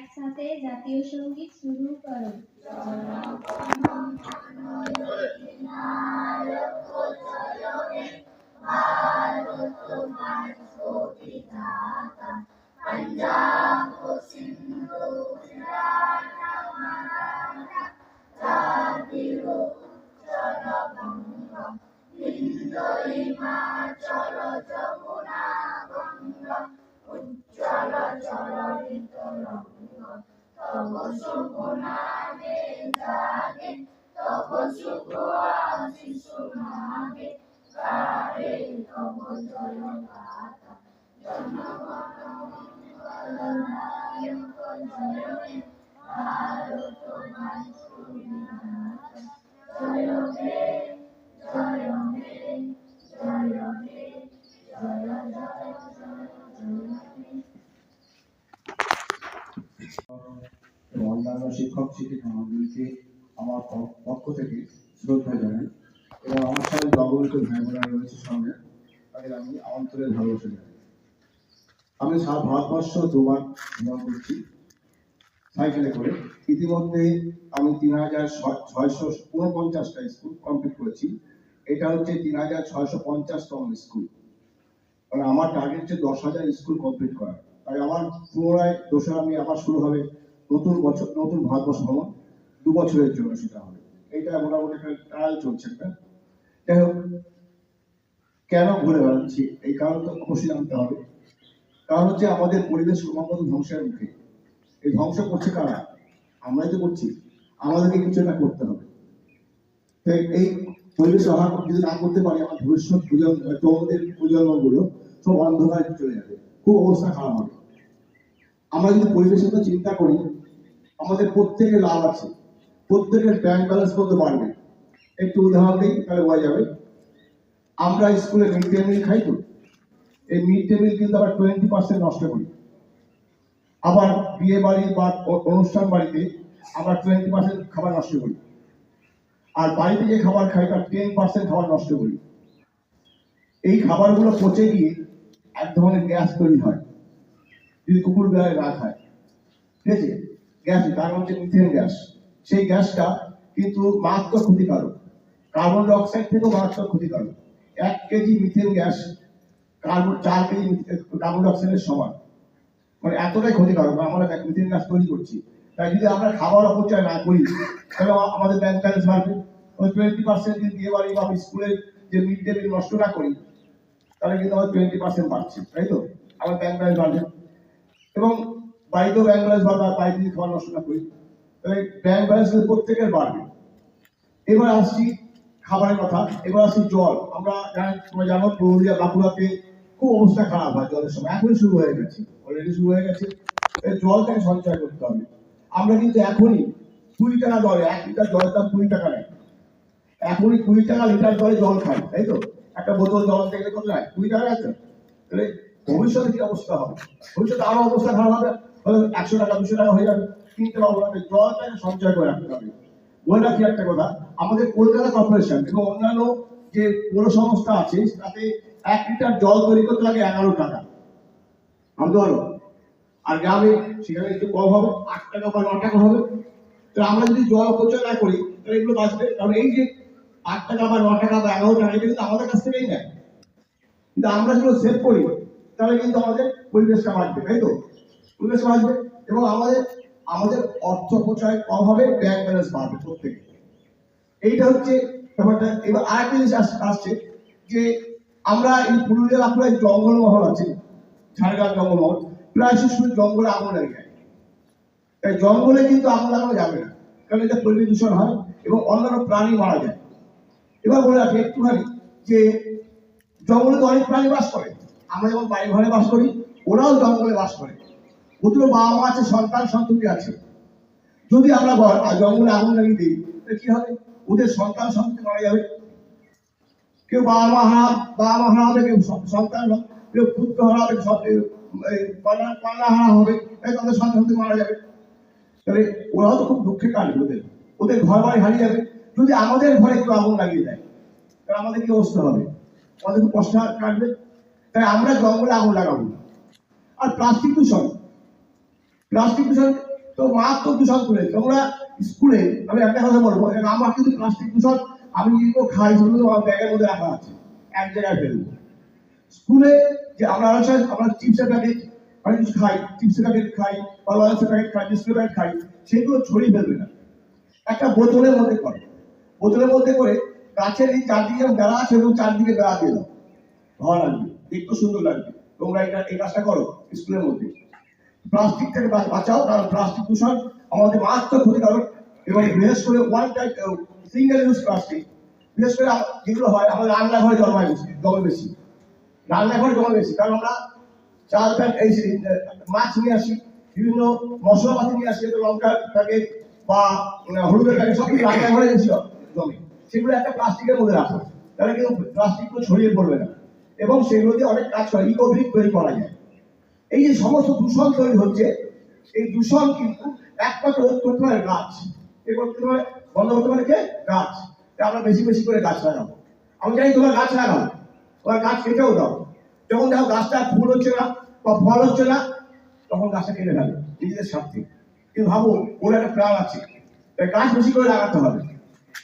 একসাথে জাতীয় সঙ্গীত শুরু করো এবং অন্যান্য শিক্ষক, শিক্ষিকা মন্ডলীকে আমার পক্ষ থেকে শ্রদ্ধা জানাই এবং আমার সাথে জগন্নাথ ভাই বোনেরা রয়েছে সঙ্গে তাদের আমি অন্তরের ভালোবাসা জানাই। আমি সারা ভারতবর্ষ দুবার ভ্রমণ করছি সাইকেলে করে ইতিমধ্যে আমি তিন হাজার ছয়শো উনপঞ্চাশটা স্কুল কমপ্লিট করেছি। এটা হচ্ছে তিন হাজার ছয়শো পঞ্চাশতম স্কুল। মানে আমার টার্গেট হচ্ছে দশ হাজার স্কুল কমপ্লিট করা তাই আমার পুনরায় দোসরা আমি আবার শুরু হবে নতুন বছর, নতুন ভারতবর্ষ ভ্রমণ। দু বছরের জন্য সেটা হবে। এইটা মোটামুটি একটা ট্রায়াল চলছে একটা। যাই হোক, কেন ঘুরে বেড়াচ্ছি? এই কারণ তো অবশ্যই জানতে হবে। কারণ হচ্ছে আমাদের পরিবেশ ক্রমাগত ধ্বংসের মুখে। এই ধ্বংস করছে কারা? আমরাই তো করছি। আমাদেরকে কিছু একটা করতে হবে। এই পরিবেশ অভাব যদি না করতে পারি, আমার ভবিষ্যৎ প্রজন্ম তোমাদের প্রজন্মগুলো সব অন্ধকারে চলে যাবে। খুব অবস্থা খারাপ হবে। আমরা যদি পরিবেশের চিন্তা করি, আমাদের প্রত্যেকের লাভ আছে। প্রত্যেকের ব্যাংক ব্যালেন্স করতে পারবে। একটু উদাহরণ দিই, তাহলে বোঝা যাবে। আমরা স্কুলে মিড ডে মিল খাই তো। এই মিড ডে মিল কিন্তু আবার টোয়েন্টি পার্সেন্ট নষ্ট করি। আবার বিয়ে বাড়ি বা অনুষ্ঠান বাড়িতে আমরা টোয়েন্টি পার্সেন্ট খাবার নষ্ট করি। আর বাড়িতে যে খাবার খাই তার টেন পার্সেন্ট খাবার নষ্ট করি। এই খাবারগুলো পচে গিয়ে এক ধরনের গ্যাস তৈরি হয়। যদি কুকুর বেড়ায় না খায় ঠিক আছে? গ্যাস তার হচ্ছে মিথেন গ্যাস সেই গ্যাসটা কিন্তু মারাত্মক ক্ষতিকারক। কার্বন ডাইঅক্সাইড থেকেও মারাত্মক ক্ষতিকারক। এক কেজি মিথেন গ্যাস কার্বন চার কেজি কার্বন ডাইঅক্সাইডের সমান। মানে এতটাই ক্ষতিকারক, আমরা গ্যাস তৈরি করছি। তাই যদি আমরা খাবার অপচয় না করি, তাহলে আমাদের ব্যাংক ব্যালেন্স বাড়বে। টোয়েন্টি পার্সেন্ট যদি বিয়ে বাড়ি বা স্কুলের যে মিড ডে মিল নষ্ট না করি, তাহলে কিন্তু আমার টোয়েন্টি পার্সেন্ট বাড়ছে, তাই তো? আমার ব্যাংক ব্যালেন্স বাড়বে। এবং বাড়িতেও ব্যাংক ব্যালেন্স বাড়বে আর বাড়িতে যদি খাবার নষ্ট না করি, তাহলে ব্যাংক ব্যালেন্স প্রত্যেকের বাড়বে। এবার আসছি খাবারের কথা, এবার আসছি জল। আমরা জানি তোমরা জানো পুরুলিয়া, বাঁকুড়াতে খুব অবস্থা খারাপ হয় জলের সময়। এখনই শুরু হয়ে গেছে। অলরেডি শুরু হয়ে গেছে। এই জলটাকে সঞ্চয় করতে হবে। আমরা কিন্তু এখনই কুড়ি টাকা দরে, এক লিটার জলের দাম কুড়ি টাকা নেয়। এখনই কুড়ি টাকা লিটার দরে জল খাই, তাই তো? একটা বোতল জল দেখলে কত নেয়? কুড়ি টাকা আছে তাহলে ভবিষ্যতে কি অবস্থা হবে? ভবিষ্যতে আরও অবস্থা খারাপ হবে একশো টাকা, দুশো টাকা হয়ে যাবে। কিনতে পারব না জলটাকে সঞ্চয় করে রাখতে হবে। বলে রাখি একটা কথা, আমাদের কলকাতা কর্পোরেশন এবং অন্যান্য যে পৌর সংস্থা আছে, তাতে এক লিটার জল তৈরি করতে লাগে এগারো টাকা। পারো আর গ্রামে সেখানে একটু কম হবে, আট টাকা বা ন টাকা হবে। তো আমরা যদি জল অপচয় না করি, তাহলে এগুলো বাঁচবে। কারণ এই যে আট টাকা বা ন টাকা বা এগারো টাকা, এটা কিন্তু আমাদের কাছ থেকেই নেয়। কিন্তু আমরা যদি সেভ করি, তাহলে কিন্তু আমাদের পরিবেশটা বাঁচবে, তাই তো? পরিবেশ বাঁচবে এবং আমাদের আমাদের অর্থ অপচয় কম হবে ব্যাংক ব্যালেন্স বাড়বে প্রত্যেকে। এইটা হচ্ছে ব্যাপারটা। এবার আরেকটা জিনিস আস- আসছে যে আমরা এই পুরুলিয়া বাঁকুড়ায় জঙ্গলমহল আছে। ঝাড়গ্রাম জঙ্গলমহল প্রায় শুধু জঙ্গলে আগুন লেগে যায়। তাই জঙ্গলে কিন্তু আগুন লাগানো যাবে না, কারণ এটা পরিবেশ দূষণ হয় এবং অন্যান্য প্রাণী মারা যায়। এবার বলে রাখি একটুখানি যে, জঙ্গলে তো অনেক প্রাণী বাস করে। আমরা যেমন বাড়ি ঘরে বাস করি, ওরাও জঙ্গলে বাস করে। ওদেরও বাবা মা আছে, সন্তান, সন্ততি আছে। যদি আমরা জঙ্গলে আগুন লাগিয়ে দিই, তাহলে কি হবে? ওদের সন্তান, সন্ততি মারা যাবে। কেউ বাবা মা হারা বাবা মা হারা হবে কেউ সন্তান পুত্র হারা হবে সব- কন্যা হারা হবে তাদের সন্তান সন্ততি মারা যাবে। তাহলে ওরাও তো খুব দুঃখে কাটবে ওদের। ওদের ঘর বাড়ি হারিয়ে যাবে। যদি আমাদের ঘরে কেউ আগুন লাগিয়ে দেয়, তাহলে আমাদের কি অবস্থা হবে? আমাদের খুব কষ্ট কাটবে। তাই আমরা জঙ্গলে আগুন লাগাবো আর প্লাস্টিক দূষণ। প্লাস্টিক দূষণ তো মারাত্মক দূষণ করে তোমরা স্কুলে, আমি একটা কথা বলব আমার কিন্তু প্লাস্টিক দূষণ, আমি কিন্তু খাই সেগুলো আমার ব্যাগের মধ্যে রাখা আছে। এক জায়গায় ফেলব। স্কুলে যে আমরা সময় আমরা চিপসের প্যাকেট অনেক খাই, চিপসের প্যাকেট খাই, বা লয়েন্সের প্যাকেট খাই, বিস্কুটের প্যাকেট খাই, সেগুলো ছড়িয়ে ফেলবে না। একটা বোতলের মধ্যে করে। বোতলের মধ্যে করে গাছের এই চারদিকে বেড়া আছে এবং চারদিকে বেড়া দিয়ে দাও। ভালো লাগবে, দেখতে সুন্দর লাগবে। তোমরা এটা, এই কাজটা করো স্কুলের মধ্যে। প্লাস্টিক থেকে বাঁচাও, কারণ প্লাস্টিক দূষণ আমাদের মারাত্মক ক্ষতিকারক এবং বিশেষ করে one type single use plastic বিশেষ করে যেগুলো হয়, আমাদের রান্নাঘরে জন্মায় বেশি, জমে বেশি। রান্নাঘরে জমে বেশি কারণ আমরা চাল প্যাক এই মাছ নিয়ে আসি, বিভিন্ন মশলাপাতি নিয়ে আসি লঙ্কার প্যাকেট বা হলুদের প্যাকেট সব কিছু রান্নাঘরে বেশি জমে। সেগুলো একটা প্লাস্টিকের মধ্যে রাখো তাহলে কিন্তু প্লাস্টিকগুলো ছড়িয়ে পড়বে না। এবং সেগুলো দিয়ে অনেক কাজ করে ইকোব্রিক তৈরি করা যায়। এই যে সমস্ত দূষণ তৈরি হচ্ছে, এই দূষণ কিন্তু একমাত্র করতে পারে গাছ। এ করতে পারে, বন্ধ করতে পারে কে? গাছ। আমরা বেশি বেশি করে গাছ লাগাবো। আমি জানি তোমার গাছ লাগাও। তোমার গাছ কেটেও দাও। যখন দেখো গাছটা ফুল হচ্ছে না বা ফল হচ্ছে না তখন গাছটা কেটে ফেলে নিজেদের স্বার্থে। কিন্তু ভাবো ওর একটা প্রাণ আছে। তাই গাছ বেশি করে লাগাতে হবে।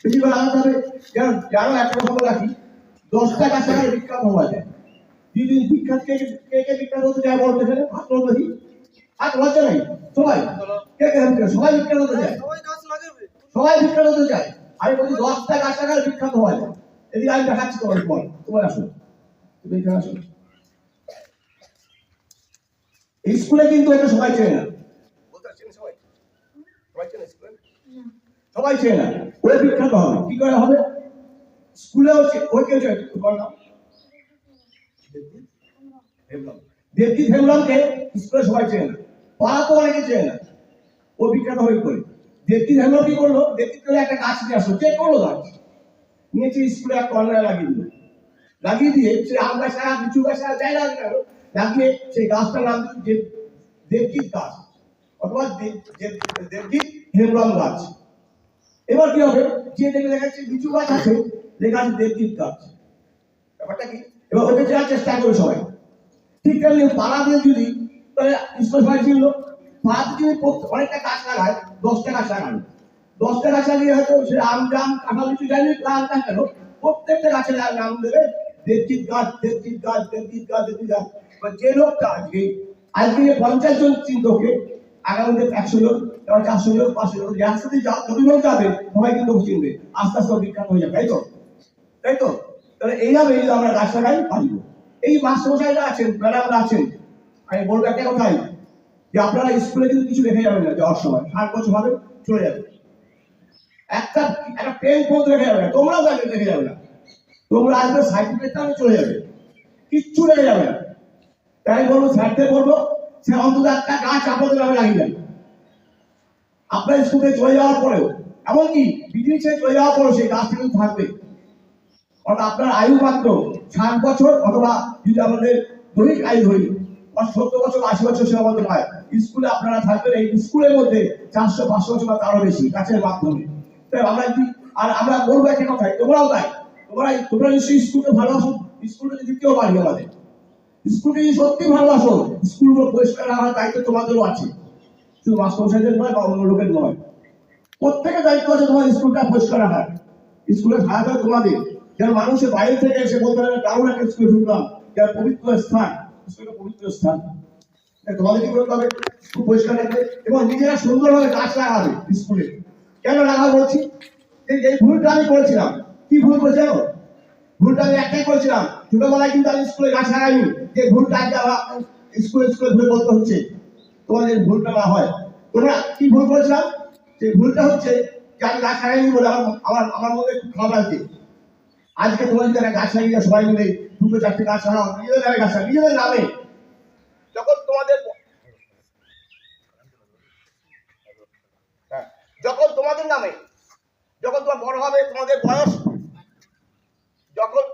বেশি করে লাগাতে হবে যেন যারও একটা কথা রাখি দশটা গাছ লাগালে বিখ্যাত হওয়া যায়। যদি বিখ্যাত কে কে কে বিখ্যাত হতে চায় বলতে গেলে হাত তোলো দেখি। হাত লজ্জা নাই সবাই। কে কে? সবাই বিখ্যাত হতে চায়। সবাই গাছ লাগাবে। সবাই বিখ্যাত হতে চায়। আমি বলছি দশটা গাছ লাগালে বিখ্যাত হওয়া যায়। এদিকে আমি দেখাচ্ছি তোমার পর। তোমার আসো। তুমি এখানে আসো। এই স্কুলে কিন্তু এটা সবাই চেনে না। সবাই? চেনে না। ওই বিখ্যাত হবে। কি করে হবে? স্কুলে হচ্ছে ওই কেউ চেনে তোমার নাম দেবজিৎ হেমলমকে স্কুলে সবাই চেনে না। পাড়া তো অনেকে চেনে না। ও বিখ্যাত হয়ে করে দেবজিৎ হেমলম কি করল? দেবজিৎ একটা গাছ নিয়ে আসলো। যে করল গাছ। নিয়েছে স্কুলে এক কর্নারে লাগিয়ে দিল। লাগিয়ে দিয়ে সে আম গাছ লাগা লিচু গাছ যাই লাগে না লাগিয়ে সেই গাছটার নাম দেবজিৎ গাছ, অথবা দেব- দেব- দেবজিৎ হেমলম গাছ। এবার কি হবে? যে দেখে দেখাচ্ছে লিচু গাছ আছে, লেখা আছে দেবজিৎ গাছ। ব্যাপারটা কি? এবার ওকে চেনার চেষ্টা করে সবাই। ঠিক তেমনি পাড়া দিয়ে যদি, তাহলে স্কুল সবাই ছিল পাড়াতে যদি অনেকটা গাছ লাগায়, দশটা গাছ লাগানো দশটা গাছ লাগিয়ে হয়তো সে আম, জাম, কাঁঠাল লিচু যাই লাল গাছ কেন, প্রত্যেকটা গাছের না- নাম দেবে। দেবজিৎ গাছ দেবজিৎ গাছ দেবজিৎ গাছ দেবজিৎ গাছ যে লোকটা আজকে আজকে পঞ্চাশ জন চিন্তকে, আগামীতে একশো জন, এবার চারশো জন, পাঁচশো জন একসাথে কিন্তু চিনবে। আস্তে আস্তে হয়ে যাবে, তাই তো? তাই তো? তাহলে আমরা আছেন আছেন। যে আপনারা স্কুলে কিন্তু কিছু রেখে যাবেন না, যাওয়ার সময়। ষাট বছর হবে, চলে যাবে। একটা একটা পেন পর্যন্ত রেখে যাবে না, তোমরাও রেখে যাবে না। তোমরা আসবে সার্টিফিকেটটা চলে যাবে। কিচ্ছু রেখে যাবে না। তাই বলব স্যারদের বলব, সে অন্তত একটা গাছ আপনাদের নামে লাগিয়ে আপনার স্কুলে চলে যাওয়ার পরেও, এমনকি বিদেশে চলে যাওয়ার পরেও সেই গাছটা কিন্তু থাকবে। অর্থাৎ আপনার আয়ু মাত্র ষাট বছর, অথবা যদি আমাদের দৈনিক আয়ু বা সত্তর বছর, আশি বছর সে আমাদের হয়, স্কুলে আপনারা থাকবেন, এই স্কুলের মধ্যে চারশো, পাঁচশো বছর বা তারও বেশি, গাছের মাধ্যমে। তাই আমরা আর আমরা বলব একটা কথাই, তোমরাও তাই। তোমরা তোমরা নিশ্চয়ই স্কুলকে ভালোবাসো স্কুলটা যদি কেউ পারি আমাদের স্কুলকে যদি সত্যি ভালোবাসো স্কুলগুলো পরিষ্কার রাখার দায়িত্ব তোমাদেরও আছে। শুধু মাস্টারমশাইদের নয়, বা অন্য লোকের নয়। প্রত্যেকের দায়িত্ব আছে তোমার স্কুলটা পরিষ্কার রাখার। স্কুলের সাহায্য তোমাদের। যেন মানুষের বাইরে থেকে এসে বলতে পারে কারণ একটা স্কুলে ঢুকলাম। যার পবিত্র স্থান। স্কুলটা পবিত্র স্থান। তাই তোমাদের কি করতে হবে? স্কুল পরিষ্কার রাখবে এবং নিজেরা সুন্দরভাবে গাছ লাগাবে স্কুলে। কেন লাগাবো বলছি? যে ভুলটা আমি করেছিলাম। কি ভুল করেছি ভুলটা আমি একটাই করেছিলাম। ছোটবেলায় কিন্তু আমি স্কুলে গাছ লাগাইনি। যে ভুলটা স্কুলে স্কুলে ঘুরে বলতে হচ্ছে। তোমাদের ভুলটা না হয়। তোমরা কি ভুল করেছিলাম? যে ভুলটা হচ্ছে যে আমি গাছ লাগাইনি বলে আমার আমার মধ্যে খুব খারাপ লাগছে। আজকে তোমাদের যারা গাছ লাগিয়ে সবাই মিলে দুটো, চারটে গাছ লাগাও, নিজেদের নামে গাছ লাগাও, নিজেদের নামে। যখন তোমাদের যখন তোমাদের নামে, যখন তোমার বড় হবে, তোমাদের বয়স যখন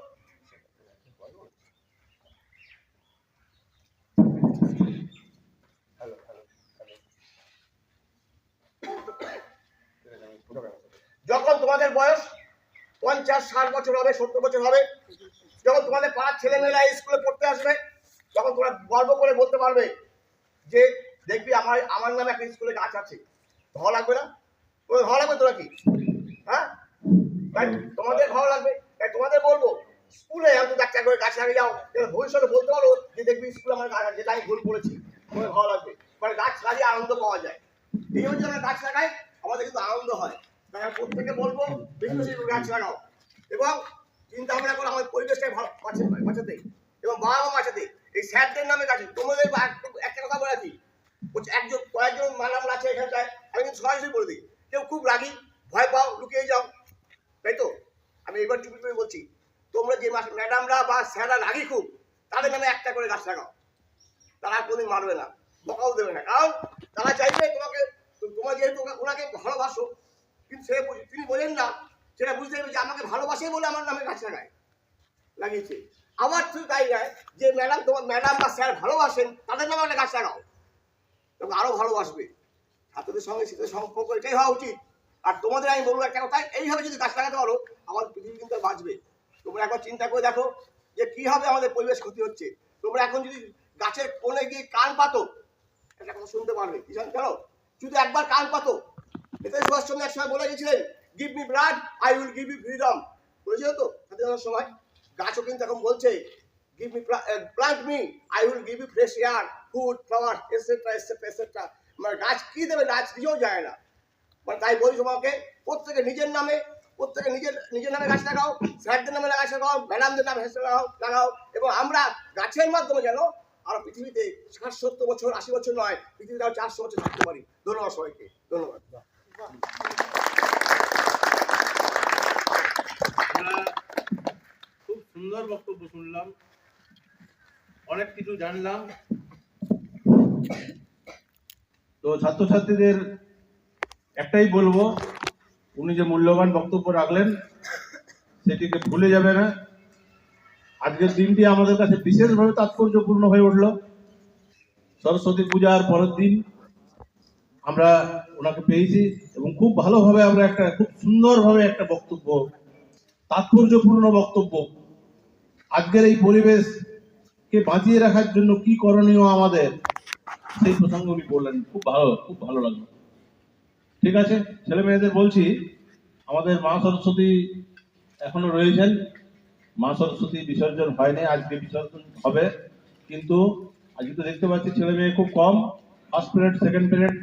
যখন তোমাদের বয়স পঞ্চাশ ষাট বছর হবে, সত্তর বছর হবে, যখন তোমাদের পাঁচ ছেলেমেয়েরা স্কুলে পড়তে আসবে তখন তোমরা গর্ব করে বলতে পারবে যে, দেখবি আমার আমার নামে একটা স্কুলে গাছ আছে। ভালো লাগবে না? ভালো লাগবে তোরা কি? হ্যাঁ? তোমাদের ভালো লাগবে। তাই তোমাদের বলব স্কুলে আমি একটা করে গাছ লাগিয়ে যাও ভবিষ্যতে বলতে পারো যে দেখবি স্কুলে আমার গাছ আছে, যেটা আমি ভুল করেছি তোমার ভালো লাগবে। মানে গাছ লাগিয়ে আনন্দ পাওয়া যায়। এই হচ্ছে আমরা গাছ লাগাই আমাদের কিন্তু আনন্দ হয়। তাই আমি প্রত্যেকে বলব বেশি গাছ লাগাও। এবং চিন্তা ভাবনা করে আমাদের পরিবেশটাকে ভালো বাঁচাতে। এবং বাবা বাঁচাতে। এই স্যারদের নামে গাছ তোমাদের একটা কথা বলে বলছে একজন কয়েকজন ম্যাডাম আছে এখানটায় আমি কিন্তু সরাসরি বলে দিই। কেউ খুব রাগি ভয় পাও লুকিয়ে যাও। তাই তো? আমি এবার চুপি চুপি বলছি, তোমরা যে ম্যাডামরা বা স্যাররা রাগি খুব, তাদের নামে একটা করে গাছ লাগাও। তারা কোনোদিন মারবে না, বকাও দেবে না। কারণ তারা চাইবে তোমাকে তোমার যেহেতু ওনাকে ভালোবাসো, কিন্তু সে তিনি বোঝেন না সেটা বুঝতে হবে যে আমাকে ভালোবাসে বলে আমার নামে গাছ লাগায় লাগিয়েছে। আবার শুধু তাই নয় যে ম্যাডাম তোমার ম্যাডাম বা স্যার ভালোবাসেন, তাদের নামে একটা গাছ লাগাও। তবে আরও ভালোবাসবে। ছাত্রদের সঙ্গে শীতের সম্পর্ক এটাই হওয়া উচিত। আর তোমাদের আমি বলব কেন? তাই এইভাবে যদি গাছ লাগাতে পারো, আমার পৃথিবী কিন্তু বাঁচবে। তোমরা একবার চিন্তা করে দেখো যে কি হবে আমাদের পরিবেশ ক্ষতি হচ্ছে। তোমরা এখন যদি গাছের কোণে গিয়ে কান পাতো, একটা কথা শুনতে পারবে। কি কেন শুধু একবার কান পাতো। নেতাজি সুভাষচন্দ্র এক সময় বলে গেছিলেন give me blood I will give you freedom বলেছিল তো? স্বাধীনতার সময়? গাছও কিন্তু এখন বলছে give me plant me I will give you fresh air food flower etcetera etcetera etcetera মানে গাছ কি দেবে? গাছ নিজেও যায় না। মানে তাই বলি তোমাকে, প্রত্যেকে নিজের নামে, প্রত্যেকে নিজের নিজের নামে গাছ লাগাও, স্যারদের নামে গাছ লাগাও, ম্যাডামদের নামে গাছ লাগাও লাগাও, এবং আমরা গাছের মাধ্যমে যেন আর পৃথিবীতে ষাট সত্তর বছর, আশি বছর নয়, পৃথিবীতে আরও চারশো বছর থাকতে পারি। ধন্যবাদ সবাইকে, ধন্যবাদ। খুব সুন্দর বক্তব্য শুনলাম, অনেক কিছু জানলাম। তো ছাত্রছাত্রীদের একটাই বলব, উনি যে মূল্যবান বক্তব্য রাখলেন, সেটিকে ভুলে যাবে না। আজকের দিনটি আমাদের কাছে বিশেষভাবে তাৎপর্যপূর্ণ হয়ে উঠল। সরস্বতী পূজার পরের দিন আমরা ওনাকে পেয়েছি এবং খুব ভালোভাবে আমরা একটা, খুব সুন্দরভাবে একটা বক্তব্য, তাৎপর্যপূর্ণ বক্তব্য, আজকের এই পরিবেশকে বাঁচিয়ে রাখার জন্য কি করণীয় আমাদের, সেই প্রসঙ্গে উনি বললেন। খুব ভালো খুব ভালো লাগল। ঠিক আছে, ছেলে মেয়েদের বলছি, আমাদের মা সরস্বতী এখনও রয়েছেন। মা সরস্বতী বিসর্জন হয়নি, আজকে বিসর্জন হবে। কিন্তু আজকে তো দেখতে পাচ্ছি ছেলে মেয়ে খুব কম। First period second period